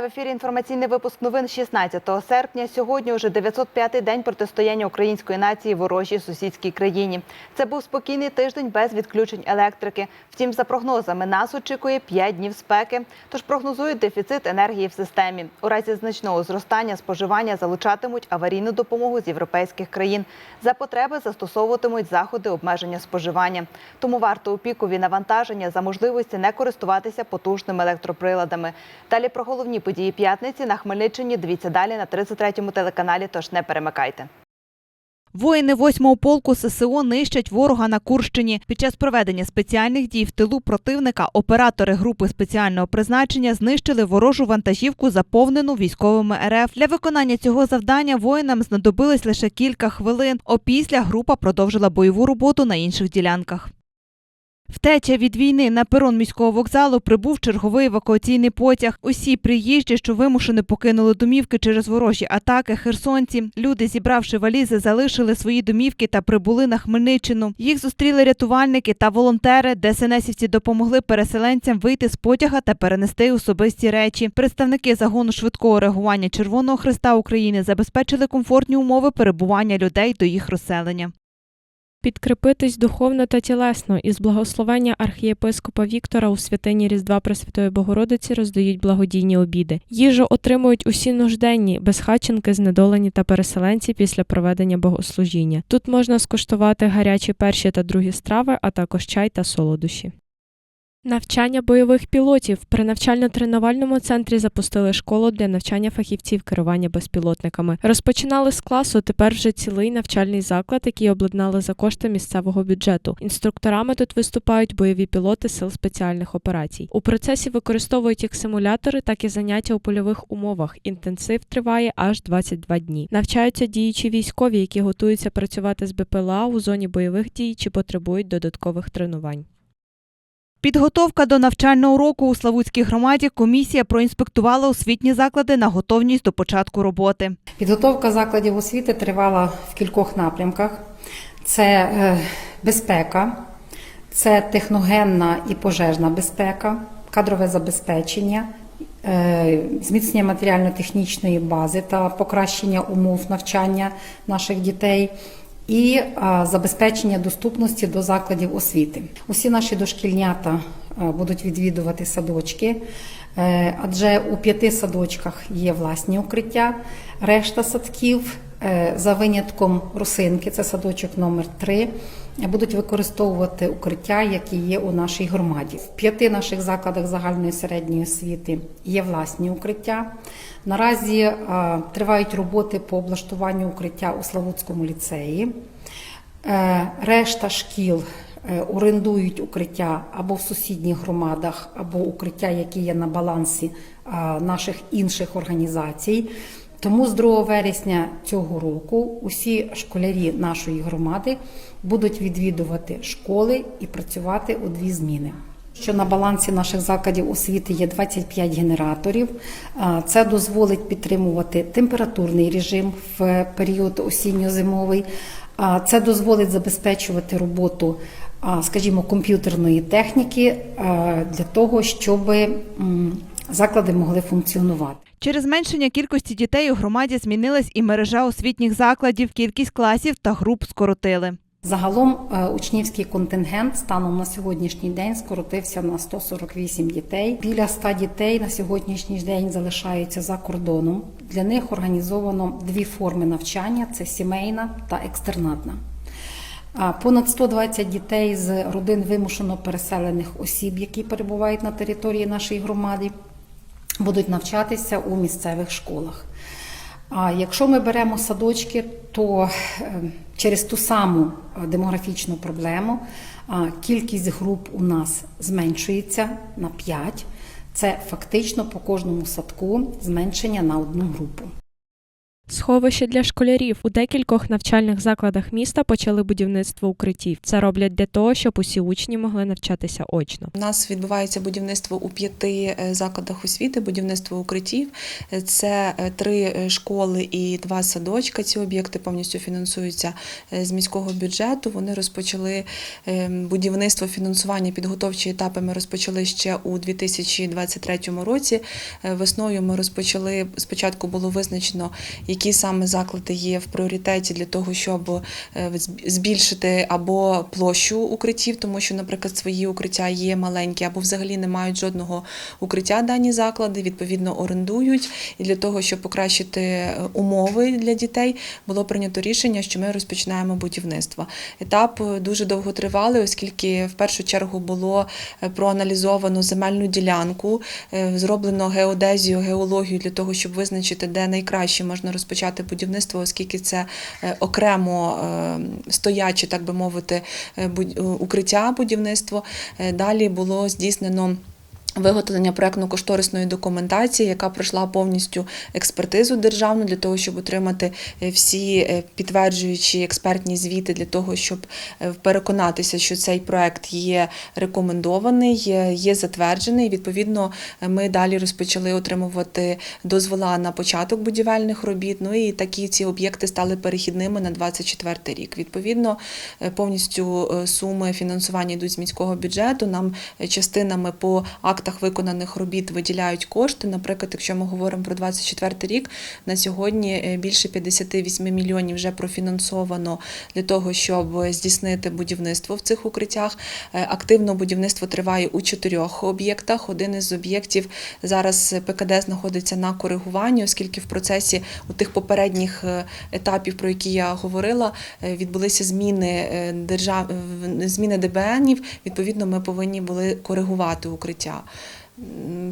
Вітаю в ефірі. Інформаційний випуск новин 16 серпня. Сьогодні уже 905-й день протистояння української нації ворожій сусідській країні. Це був спокійний тиждень без відключень електрики. Втім, за прогнозами нас очікує 5 днів спеки. Тож прогнозують дефіцит енергії в системі. У разі значного зростання споживання залучатимуть аварійну допомогу з європейських країн. За потреби застосовуватимуть заходи обмеження споживання. Тому варто у пікові навантаження за можливості не користуватися потужними електроприладами. Далі про головні події п'ятниці на Хмельниччині. Дивіться далі на 33-му телеканалі. Тож не перемикайте. Воїни 8-го полку ССО нищать ворога на Курщині. Під час проведення спеціальних дій в тилу противника оператори групи спеціального призначення знищили ворожу вантажівку, заповнену військовими РФ. Для виконання цього завдання воїнам знадобилось лише кілька хвилин. Опісля група продовжила бойову роботу на інших ділянках. Втеча від війни на перон міського вокзалу прибув черговий евакуаційний потяг. Усі приїжджі, що вимушено покинули домівки через ворожі атаки, херсонці. Люди, зібравши валізи, залишили свої домівки та прибули на Хмельниччину. Їх зустріли рятувальники та волонтери. ДСНСівці допомогли переселенцям вийти з потяга та перенести особисті речі. Представники загону швидкого реагування Червоного Христа України забезпечили комфортні умови перебування людей до їх розселення. Підкріпитись духовно та тілесно із благословення архієпископа Віктора у святині Різдва Пресвятої Богородиці роздають благодійні обіди. Їжу отримують усі нужденні, безхатченки, знедолені та переселенці після проведення богослужіння. Тут можна скуштувати гарячі перші та другі страви, а також чай та солодощі. Навчання бойових пілотів при навчально-тренувальному центрі запустили школу для навчання фахівців керування безпілотниками. Розпочинали з класу. Тепер вже цілий навчальний заклад, який обладнали за кошти місцевого бюджету. Інструкторами тут виступають бойові пілоти сил спеціальних операцій. У процесі використовують як симулятори, так і заняття у польових умовах. Інтенсив триває аж 22 дні. Навчаються діючі військові, які готуються працювати з БПЛА у зоні бойових дій чи потребують додаткових тренувань. Підготовка до навчального року у Славутській громаді комісія проінспектувала освітні заклади на готовність до початку роботи. Підготовка закладів освіти тривала в кількох напрямках: це е, безпека, це техногенна і пожежна безпека, кадрове забезпечення, е, зміцнення матеріально-технічної бази та покращення умов навчання наших дітей. І забезпечення доступності до закладів освіти. Усі наші дошкільнята будуть відвідувати садочки, е, адже у п'яти садочках є власні укриття. Решта садків, е, за винятком русинки, це садочок номер 3 будуть використовувати укриття, які є у нашій громаді. В п'яти наших закладах загальної середньої освіти є власні укриття. Наразі а, тривають роботи по облаштуванню укриття у Славутському ліцеї. Е, Решта шкіл е, орендують укриття або в сусідніх громадах, або укриття, які є на балансі наших інших організацій. Тому з 2 вересня цього року усі школярі нашої громади будуть відвідувати школи і працювати у дві зміни. Що на балансі наших закладів освіти є 25 генераторів. Це дозволить підтримувати температурний режим в період осінньо-зимовий. Це дозволить забезпечувати роботу, скажімо, комп'ютерної техніки для того, щоб заклади могли функціонувати. Через зменшення кількості дітей у громаді змінилась і мережа освітніх закладів, кількість класів та груп скоротили. Загалом е, учнівський контингент станом на сьогоднішній день скоротився на 148 дітей. Біля 100 дітей на сьогоднішній день залишаються за кордоном. Для них організовано дві форми навчання: це сімейна та екстернатна. Понад 120 дітей з родин вимушено переселених осіб, які перебувають на території нашої громади, будуть навчатися у місцевих школах. А якщо ми беремо садочки, то е, через ту саму е, демографічну проблему кількість груп у нас зменшується на 5. Це фактично по кожному садку зменшення на одну групу. Сховище для школярів у декількох навчальних закладах міста почали будівництво укриттів. Це роблять для того, щоб усі учні могли навчатися очно. У нас відбувається будівництво у п'яти е, закладах освіти, будівництво укриттів. Е, Це е, три школи і два садочка. Ці об'єкти повністю фінансуються з міського бюджету. Вони розпочали е, будівництво фінансування підготовчі етапи. Ми розпочали ще у 2023 році. Весною ми розпочали спочатку було визначено, які саме заклади є в пріоритеті для того, щоб е, збільшити або площу укриттів, тому що, наприклад, свої укриття є маленькі, або взагалі не мають жодного укриття дані заклади, відповідно орендують. І для того, щоб покращити е, умови для дітей, було прийнято рішення, що ми розпочинаємо будівництво. Етап е, дуже довго тривалий, оскільки в першу чергу було проаналізовано земельну ділянку, зроблено геодезію, геологію для того, щоб визначити, де найкраще можна розпочати будівництво, оскільки це е, окремо е, стояче, так би мовити, е, укриття будівництво. Далі було здійснено. Виготовлення проектно-кошторисної документації, яка пройшла повністю експертизу державну для того, щоб отримати е, всі е, підтверджуючі експертні звіти для того, щоб е, переконатися, що цей проект є рекомендований, є- затверджений. Відповідно, ми далі розпочали отримувати дозвола на початок будівельних робіт. Ну і такі ці об'єкти стали перехідними на 24 рік. Відповідно, повністю суми фінансування йдуть з міського бюджету. Нам частинами по актах виконаних робіт виділяють кошти. Наприклад, якщо ми говоримо про 24 рік, на сьогодні е, більше 58 мільйонів вже профінансовано для того, щоб здійснити будівництво в цих укриттях. Е, Активно будівництво триває у чотирьох об'єктах. Один із об'єктів зараз ПКД знаходиться на коригуванні, оскільки в процесі у тих попередніх е, етапів, про які я говорила, відбулися зміни держав... зміни ДБНів. Відповідно, ми повинні були коригувати укриття.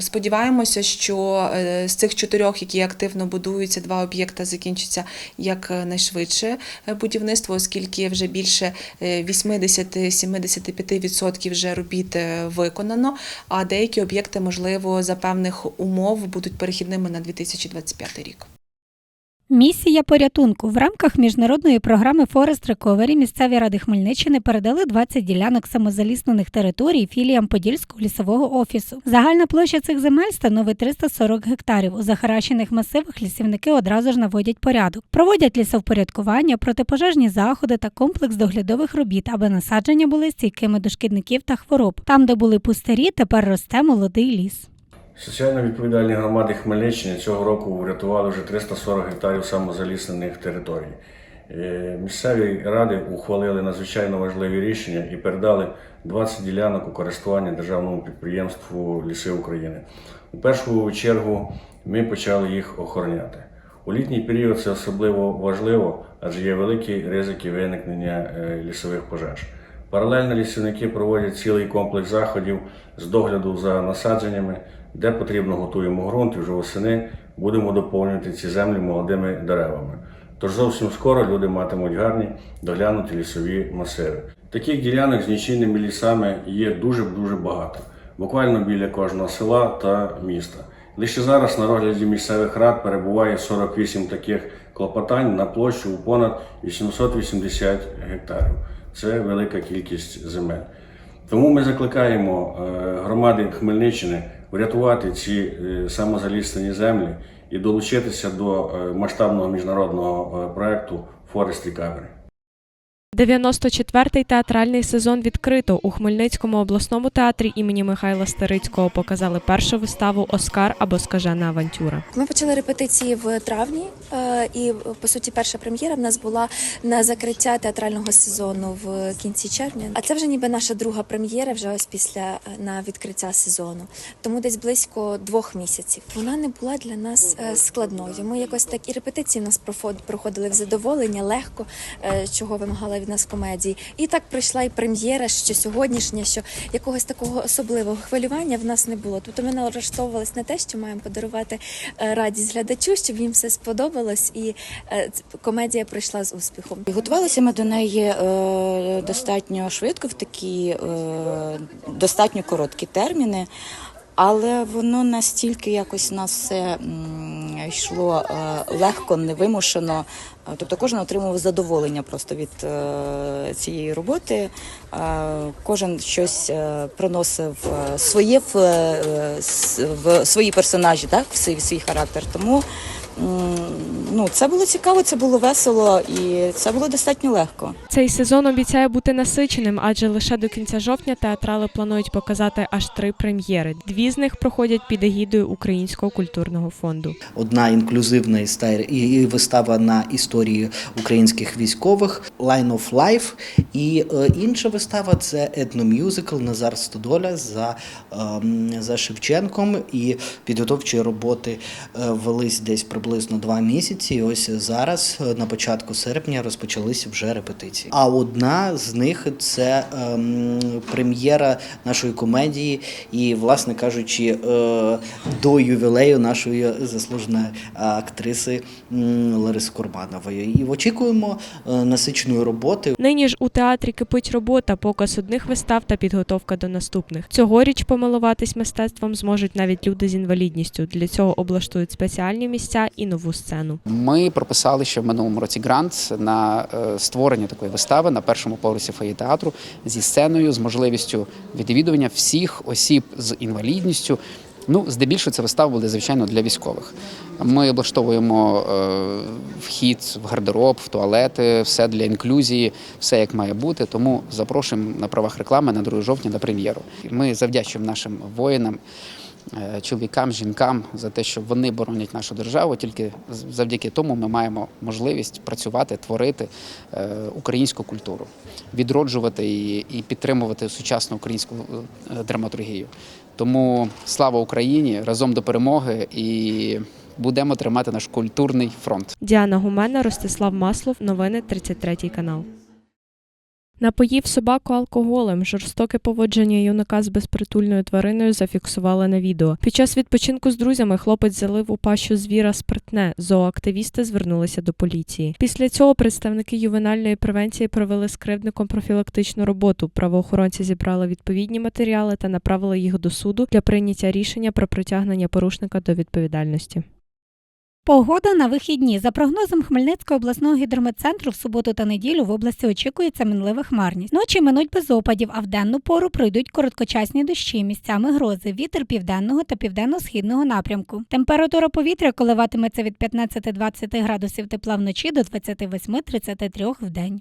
Сподіваємося, що е, з цих чотирьох, які активно будуються, два об'єкти закінчаться якнайшвидше е, будівництво, оскільки вже більше е, 80-75% вже робіт е, виконано, а деякі об'єкти, можливо, за певних умов будуть перехідними на 2025 рік. Місія порятунку в рамках міжнародної програми Forest Recovery місцеві ради Хмельниччини передали 20 ділянок самозаліснених територій філіям Подільського лісового офісу. Загальна площа цих земель становить 340 гектарів. У захаращених масивах лісівники одразу ж наводять порядок, проводять лісовпорядкування, протипожежні заходи та комплекс доглядових робіт, аби насадження були стійкими до шкідників та хвороб. Там, де були пустирі, тепер росте молодий ліс. Соціально відповідальні громади Хмельниччини цього року врятували вже 340 гектарів самозаліснених територій. Е, Місцеві ради ухвалили надзвичайно важливі рішення і передали 20 ділянок у користування державному підприємству Ліси України. У першу чергу ми почали їх охороняти. У літній період це особливо важливо, адже є великі ризики виникнення е, лісових пожеж. Паралельно лісівники проводять цілий комплекс заходів з догляду за насадженнями, де потрібно готуємо ґрунт і вже восени будемо доповнювати ці землі молодими деревами. Тож зовсім скоро люди матимуть гарні доглянуті лісові масиви. Таких ділянок з нічийними лісами є дуже-дуже багато, буквально біля кожного села та міста. Лише зараз на розгляді місцевих рад перебуває 48 таких клопотань на площу у понад 880 гектарів. Це велика кількість земель. Тому ми закликаємо е, громади Хмельниччини врятувати ці самозалісні самозаліснені землі і долучитися до е, масштабного міжнародного е, проекту Forest Recovery. 94-й театральний сезон відкрито у Хмельницькому обласному театрі імені Михайла Старицького показали першу виставу Оскар або скажена авантюра. Ми почали репетиції в травні, е, і по суті, перша прем'єра в нас була на закриття театрального сезону в кінці червня. А це вже ніби наша друга прем'єра, вже ось після е, на відкриття сезону. Тому десь близько двох місяців. Вона не була для нас е, складною. Ми якось так і репетиції в нас проходили в задоволення, легко, чого вимагала від нас комедії. І так прийшла і прем'єра, що сьогоднішня, що якогось такого особливого хвилювання в нас не було. Тобто ми налаштовувалися на те, що маємо подарувати е, радість глядачу, щоб їм все сподобалось, і е, комедія пройшла з успіхом. Готувалися ми до неї е, достатньо швидко, в такі достатньо короткі терміни. Але воно настільки якось на все йшло е, легко, невимушено. Е, Тобто кожен отримував задоволення просто від е, цієї роботи. Кожен щось приносив своє в, свої персонажі, так, в свій, характер. Тому ну, це було цікаво, це було весело і це було достатньо легко. Цей сезон обіцяє бути насиченим, адже лише до кінця жовтня театрали планують показати аж три прем'єри. Дві з них проходять під егідою Українського культурного фонду. Одна інклюзивна і і вистава на історії українських військових Line of Life. І е, інша вистава це етномюзикл Назар Стодоля за, ем, за Шевченком. І підготовчі роботи е, велись десь приблизно два місяці. І ось зараз, е, на початку серпня, розпочалися вже репетиції. А одна з них це ем, прем'єра нашої комедії, і, власне кажучи, е, до ювілею нашої заслуженої актриси Лариси Курбанової. І очікуємо е, насиченої роботи. Нині ж у театрі кипить робота, показ одних вистав та підготовка до наступних. Цьогоріч помилуватись мистецтвом зможуть навіть люди з інвалідністю. Для цього облаштують спеціальні місця і нову сцену. Ми прописали ще в минулому році грант на е, створення такої вистави на першому поверсі фоє театру зі сценою, з можливістю відвідування всіх осіб з інвалідністю. Ну, здебільшого це вистава буде звичайно для військових. Ми облаштовуємо е, вхід в гардероб, в туалети, все для інклюзії, все як має бути. Тому запрошуємо на правах реклами на 2 жовтня на прем'єру. Ми завдячуємо нашим воїнам чоловікам, жінкам за те, що вони боронять нашу державу. Тільки завдяки тому ми маємо можливість працювати, творити е, українську культуру, відроджувати її і підтримувати сучасну українську е, драматургію. Тому слава Україні разом до перемоги і будемо тримати наш культурний фронт. Діана Гумена, Ростислав Маслов. Новини 33 канал. Напоїв собаку алкоголем. Жорстоке поводження юнака з безпритульною твариною зафіксували на відео. Під час відпочинку з друзями хлопець залив у пащу звіра спиртне. Зооактивісти звернулися до поліції. Після цього представники ювенальної превенції провели з кривдником профілактичну роботу. Правоохоронці зібрали відповідні матеріали та направили їх до суду для прийняття рішення про притягнення порушника до відповідальності. Погода на вихідні. За прогнозом Хмельницького обласного гідрометцентру в суботу та неділю в області очікується мінлива хмарність. Ночі минуть без опадів, а в денну пору пройдуть короткочасні дощі, місцями грози, вітер південного та південно-східного напрямку. Температура повітря коливатиметься від 15-20 градусів тепла вночі до 28-33 в день.